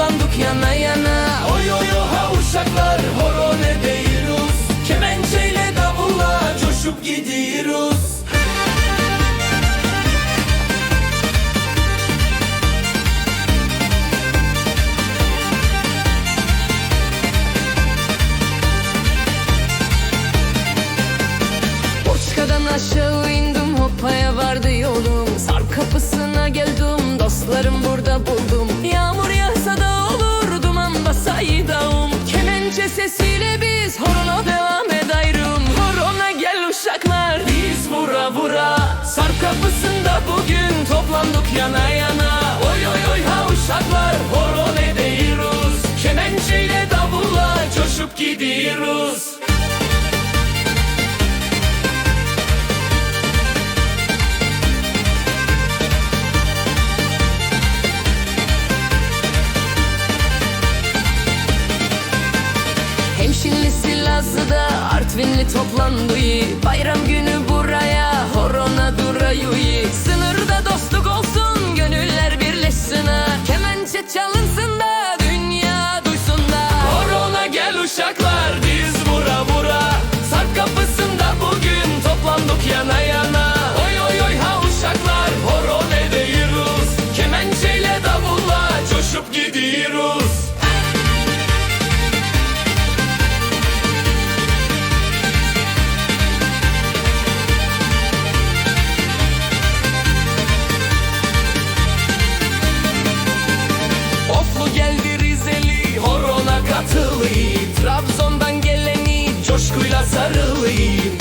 Toplandık yana yana. Oy oy oha uşaklar horo. Sesiyle biz Horona devam edayım Horona gel uşaklar. Biz vura vura Sarp kapısında bugün Hemşinlisi Lazlı'da Artvinli toplandı Bayram günü buraya Horona durayı Sınırda dostluk olsun Gönüller birleşsin ha. Kemençe çalınsın Horona